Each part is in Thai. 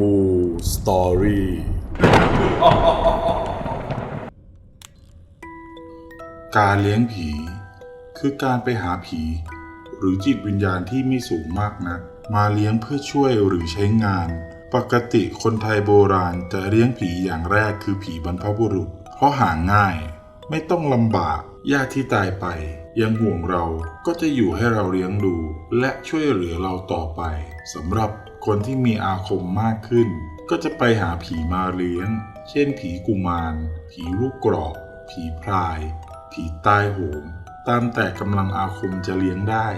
มูสตอรี่การเลี้ยงผี คือการไปหาผี หรือจิตวิญญาณที่ไม่สูงมากนัก มาเลี้ยงเพื่อช่วยหรือใช้งาน ปกติคนไทยโบราณจะเลี้ยงผีอย่างแรกคือผีบรรพบุรุษ เพราะหาง่าย ไม่ต้องลำบากญาติที่ตายไป ยังห่วงเราก็จะอยู่ให้เราเลี้ยงดู และช่วยเหลือเราต่อไปสำหรับ คนที่มีอาคมมากขึ้น ก็จะไปหาผีมาเลี้ยง เช่นผีกุมาร ผีลูกกรอก ผีพราย ผีตายโหง ตามแต่กำลังอาคมจะเลี้ยงได้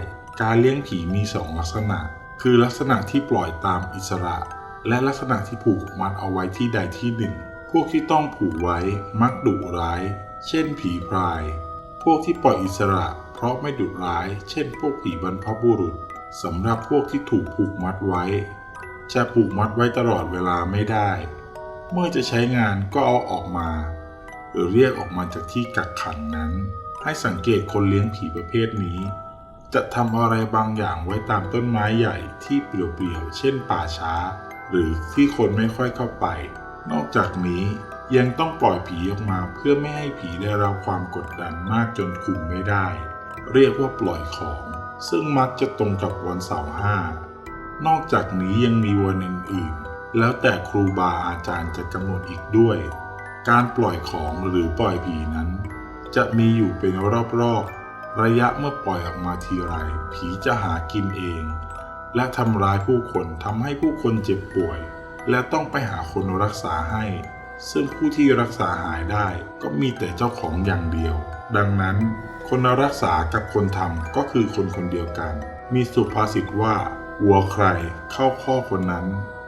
การเลี้ยงผีมีสองลักษณะ คือลักษณะที่ปล่อยตามอิสระ และลักษณะที่ผูกมัดเอาไว้ที่ใดที่หนึ่ง พวกที่ต้องผูกไว้มักดุร้าย เช่น ผีพราย พวกที่ปล่อยอิสระ เพราะไม่ดุร้าย เช่น พวกผีบรรพบุรุษสำหรับพวกที่ถูกผูกมัดไว้ จะผูกมัดไว้ตลอดเวลาไม่ได้ เมื่อจะใช้งานก็เอาออกมา หรือเรียกออกมาจากที่กักขังนั้น ให้สังเกตคนเลี้ยงผีประเภทนี้ จะทำอะไรบางอย่างไว้ตามต้นไม้ใหญ่ที่เปลี่ยวๆ เช่นป่าช้า หรือที่คนไม่ค่อยเข้าไป นอกจากนี้ยังต้องปล่อยผีออกมาเพื่อไม่ให้ผีได้รับความกดดันมากจนคุมไม่ได้ เรียกว่าปล่อยของ ซึ่งมักจะตรงกับวันเสาร์ห้า นอกจากนี้ยังมีวันอื่นๆ แล้วแต่ครูบาอาจารย์จะกำหนดอีกด้วย การปล่อยของหรือปล่อยผีนั้น จะมีอยู่เป็นรอบๆ ระยะเมื่อปล่อยออกมาทีไร ผีจะหากินเอง และทำร้ายผู้คนทำให้ผู้คนเจ็บป่วย และต้องไปหาคนรักษาให้ ซึ่งผู้ที่รักษาหายได้ก็มีแต่เจ้าของอย่างเดียว ดังนั้น คนรักษากับคนทำก็คือคนคนเดียวกัน มีสุภาษิตว่า วัวใครเข้าข้อคนนั้น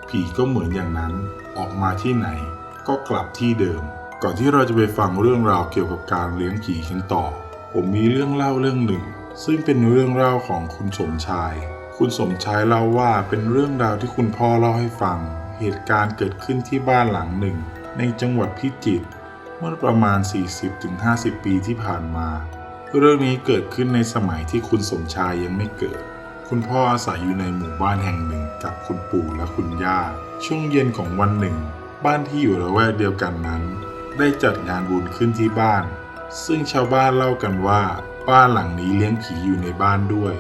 ผีก็เหมือนอย่างนั้น ออกมาที่ไหน ก็กลับที่เดิม ก่อนที่เราจะไปฟังเรื่องราวเกี่ยวกับการเลี้ยงผีกันต่อ ผมมีเรื่องเล่าเรื่องหนึ่ง ซึ่งเป็นเรื่องเล่าของคุณสมชาย คุณสมชายเล่าว่าเป็นเรื่องราวที่คุณพ่อเล่าให้ฟัง เหตุการณ์เกิดขึ้นที่บ้านหลังหนึ่ง ในจังหวัดพิจิตรเมื่อประมาณ 40-50 ปีที่ผ่านมา เรื่องนี้เกิดขึ้นในสมัยที่คุณสมชายยังไม่เกิด คุณพ่ออาศัยอยู่ในหมู่บ้านแห่งหนึ่งกับคุณปู่และคุณย่า ช่วงเย็นของวันหนึ่ง บ้านที่อยู่ระแวกเดียวกันนั้น ได้จัดงานบุญขึ้นที่บ้าน ซึ่งชาวบ้านเล่ากันว่า บ้านหลังนี้เลี้ยงผีอยู่ในบ้านด้วย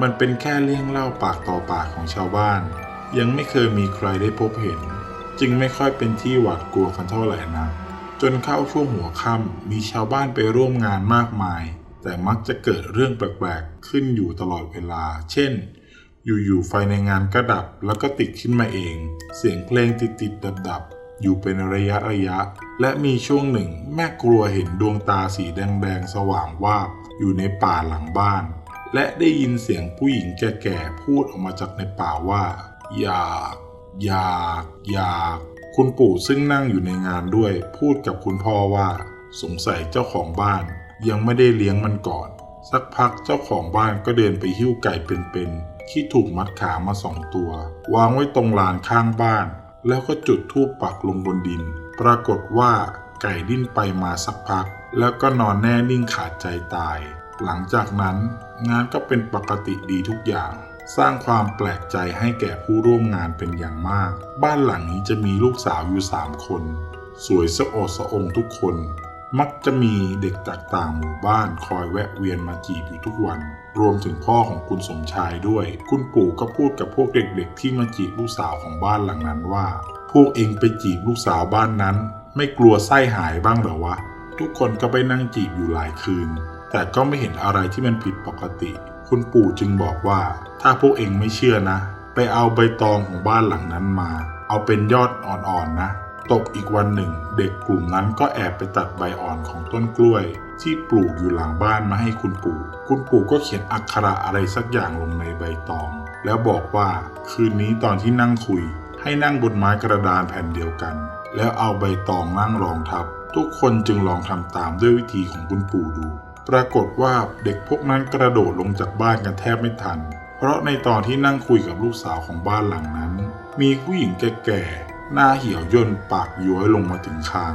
มันเป็นแค่เรื่องเล่าปากต่อปากของชาวบ้าน ยังไม่เคยมีใครได้พบเห็น จึงไม่ค่อยเป็นที่หวาดกลัวกันเท่าไหร่นะจนเข้าช่วงหัวค่ำมีชาวบ้านไปร่วมงานมากมาย แต่มักจะเกิดเรื่องแปลกๆ ขึ้นอยู่ตลอดเวลา เช่น อยู่ๆ ไฟในงานก็ดับแล้วก็ติดขึ้นมาเอง เสียงเพลงติดๆ ดับๆ อยู่เป็นระยะระยะ และมีช่วงหนึ่ง แม่ครัวเห็นดวงตาสีแดงๆ สว่างวาบอยู่ในป่าหลังบ้าน และได้ยินเสียงผู้หญิงแก่ๆ พูดออกมาจากในป่าว่า อยากอยากอยากคุณปู่ซึ่งนั่งอยู่ในงานด้วย พูดกับคุณพ่อว่า สงสัยเจ้าของบ้าน ยังไม่ได้เลี้ยงมันก่อน สักพักเจ้าของบ้านก็เดินไปหิ้วไก่เป็นๆที่ถูกมัดขามาสองตัว วางไว้ตรงลานข้างบ้าน แล้วก็จุดธูปปักลงบนดิน ปรากฏว่าไก่ดิ้นไปมาสักพัก แล้วก็นอนแน่นิ่งขาดใจตาย หลังจากนั้น งานก็เป็นปกติดีทุกอย่าง สร้างความแปลกใจให้แก่ผู้ร่วมงานเป็นอย่างมาก บ้านหลังนี้จะมีลูกสาวอยู่สามคน สวยสะโอดสะองทุกคน มักจะมีเด็กจากต่างหมู่บ้านคอยแวะเวียนมาจีบอยู่ทุกวัน รวมถึงพ่อของคุณสมชายด้วย คุณปู่ก็พูดกับพวกเด็กๆ ที่มาจีบลูกสาวของบ้านหลังนั้นว่า พวกเองไปจีบลูกสาวบ้านนั้น ไม่กลัวไส้หายบ้างเหรอวะ ทุกคนก็ไปนั่งจีบอยู่หลายคืน แต่ก็ไม่เห็นอะไรที่มันผิดปกติ คุณปู่จึงบอกว่า ถ้าพวกเองไม่เชื่อนะ ไปเอาใบตองของบ้านหลังนั้นมา เอาเป็นยอดอ่อนๆนะ ตกอีกวันหนึ่ง เด็กกลุ่มนั้นก็แอบไปตัดใบอ่อนของต้นกล้วย ที่ปลูกอยู่หลังบ้านมาให้คุณปู่ คุณปู่ก็เขียนอักขระอะไรสักอย่างลงในใบตอง แล้วบอกว่าคืนนี้ตอนที่นั่งคุย ให้นั่งบนไม้กระดานแผ่นเดียวกัน แล้วเอาใบตองนั่งรองทับ ทุกคนจึงลองทำตามด้วยวิธีของคุณปู่ดู ปรากฏว่าเด็กพวกนั้นกระโดดลงจากบ้านกันแทบไม่ทัน เพราะในตอนที่นั่งคุยกับลูกสาวของบ้านหลังนั้น มีผู้หญิงแก่ๆ หน้าเหี่ยวย่นปากย้อยลงมาถึงคาง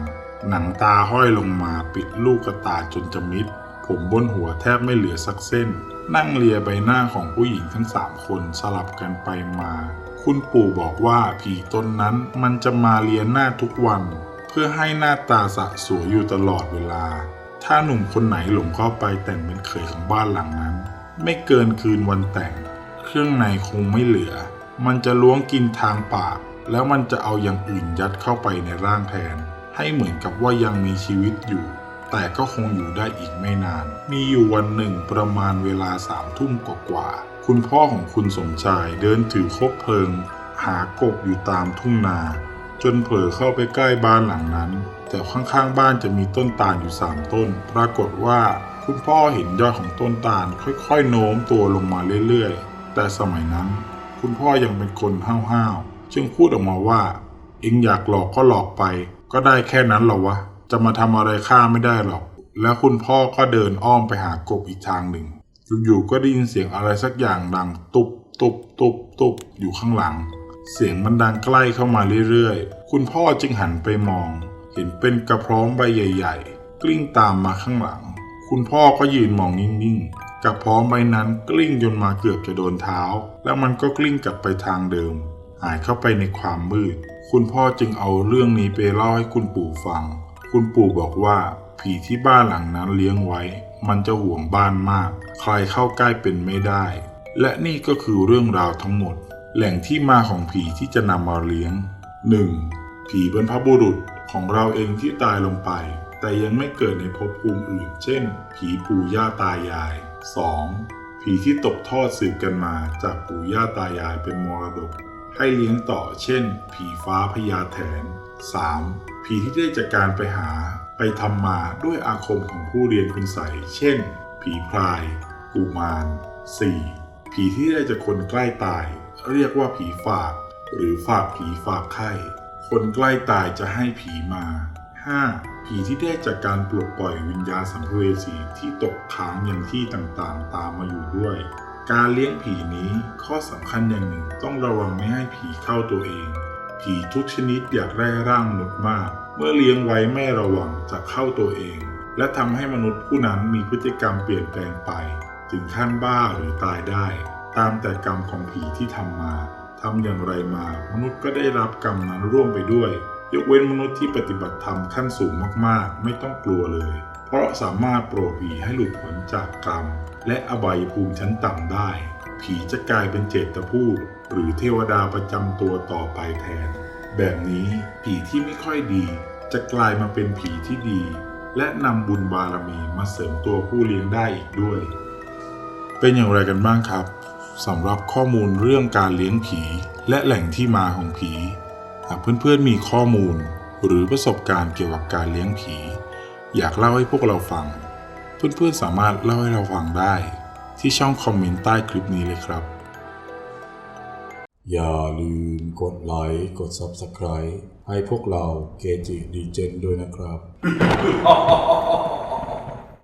หนังตาห้อยลงมาปิดลูกกระตาจนจะมิด ผมบนหัวแทบไม่เหลือสักเส้น นั่งเลียใบหน้าของผู้หญิงทั้งสามคนสลับกันไปมาคคุณปู่บอกว่าผีตนนั้นมันจะมาเลียหน้าทุกวัน เพื่อให้หน้าตาสะสวยอยู่ตลอดเวลา ถ้าหนุ่มคนไหนหลงเข้าไปแต่งเป็นเขยของบ้านหลังนั้น ไม่เกินคืนวันแต่ง เครื่องในคงไม่เหลือ มันจะล้วงกินทางปาก แล้วมันจะเอาอย่างอื่นยัดเข้าไปในร่างแทน ให้เหมือนกับว่ายังมีชีวิตอยู่ แต่ก็คงอยู่ได้อีกไม่นาน มีอยู่วันหนึ่งประมาณเวลาสามทุ่มกว่าๆคุณพ่อของคุณสมชายเดินถือคบเพลิง หากบอยู่ตามทุ่งนา จนเผลอเข้าไปใกล้บ้านหลังนั้น แต่ข้างๆบ้านจะมีต้นตาลอยู่สามต้น ปรากฏว่าคุณพ่อเห็นยอดของต้นตาลค่อยๆโน้มตัวลงมาเรื่อยๆ แต่สมัยนั้น คุณพ่อยังเป็นคนห้าวๆ จึงพูดออกมาว่าเอ็งอยากหลอกก็หลอกไป ก็ได้แค่นั้นหรอวะ จะมาทำอะไรข้าไม่ได้หรอก แล้วคุณพ่อก็เดินอ้อมไปหากบอีกทางหนึ่ง อยู่ๆก็ได้ยินเสียงอะไรสักอย่างดังตุบตุบตุบตุบอยู่ข้างหลัง เสียงมันดังใกล้เข้ามาเรื่อยๆ คุณพ่อจึงหันไปมอง เห็นเป็นกระพร้อมใบใหญ่ ๆ กลิ้งตามมาข้างหลัง คุณพ่อก็ยืนมองนิ่งๆกระพร้อมใบนั้นกลิ้งจนมาเกือบจะโดนเท้า แล้วมันก็กลิ้งกลับไปทางเดิม หายเข้าไปในความมืด คุณพ่อจึงเอาเรื่องนี้ไปเล่าให้คุณปู่ฟัง คุณปู่บอกว่าผีที่บ้านหลังนั้นเลี้ยงไว้ มันจะห่วงบ้านมาก ใครเข้าใกล้เป็นไม่ได้ และนี่ก็คือเรื่องราวทั้งหมด แหล่งที่มาของผีที่จะนำมาเลี้ยง 1. ผีบรรพบุรุษของเราเองที่ตายลงไป แต่ยังไม่เกิดในภพภูมิอื่น เช่น ผีปู่ย่าตายาย 2. ผีที่ตกทอดสืบกันมาจากปู่ย่าตายายเป็นมรดก ให้เลี้ยงต่อเช่น ผีฟ้าพญาแถน 3. ผีที่ได้จากการไปหาไปทำมาด้วยอาคมของผู้เรียนคุณใสยเช่น ผีพราย กุมาร 4. ผีที่ได้จากคนใกล้ตาย เรียกว่าผีฝาก หรือฝากผีฝากไข้ คนใกล้ตายจะให้ผีมา 5. ผีที่ได้จากการปลดปล่อยวิญญาณสัมภเวสีที่ตกค้างยังที่ต่างๆ ตามมาอยู่ด้วย การเลี้ยงผีนี้ข้อสำคัญอย่างหนึ่งต้องระวังไม่ให้ผีเข้าตัวเอง ผีทุกชนิดอยากได้ร่างมนุษย์มาก เมื่อเลี้ยงไว้ไม่ระวังจะเข้าตัวเอง และทำให้มนุษย์ผู้นั้นมีพฤติกรรมเปลี่ยนแปลงไป ถึงขั้นบ้าหรือตายได้ ตามแต่กรรมของผีที่ทำมาทำอย่างไรมา มนุษย์ก็ได้รับกรรมนั้นร่วมไปด้วย ยกเว้นมนุษย์ที่ปฏิบัติธรรมขั้นสูงมากๆ ไม่ต้องกลัวเลย เพราะสามารถโปรดผีให้หลุดพ้นจากกรรม และอบายภูมิชั้นต่ำได้ ผีจะกลายเป็นเจตพูดหรือเทวดาประจำตัวต่อไปแทน แบบนี้ผีที่ไม่ค่อยดี จะกลายมาเป็นผีที่ดี และนำบุญบารมีมาเสริมตัวผู้เลี้ยงได้อีกด้วย เป็นอย่างไรกันบ้างครับสำหรับข้อมูลเรื่องการเลี้ยงผี และแหล่งที่มาของผี หากเพื่อนๆมีข้อมูล หรือประสบการณ์เกี่ยวกับการเลี้ยงผี อยากเล่าให้พวกเราฟัง เพื่อนๆสามารถเล่าให้เราฟังได้ ที่ช่องคอมเมนต์ใต้คลิปนี้เลยครับ อย่าลืมกดไลค์กด Subscribe ให้พวกเราเกจิดีเจนด้วยนะครับ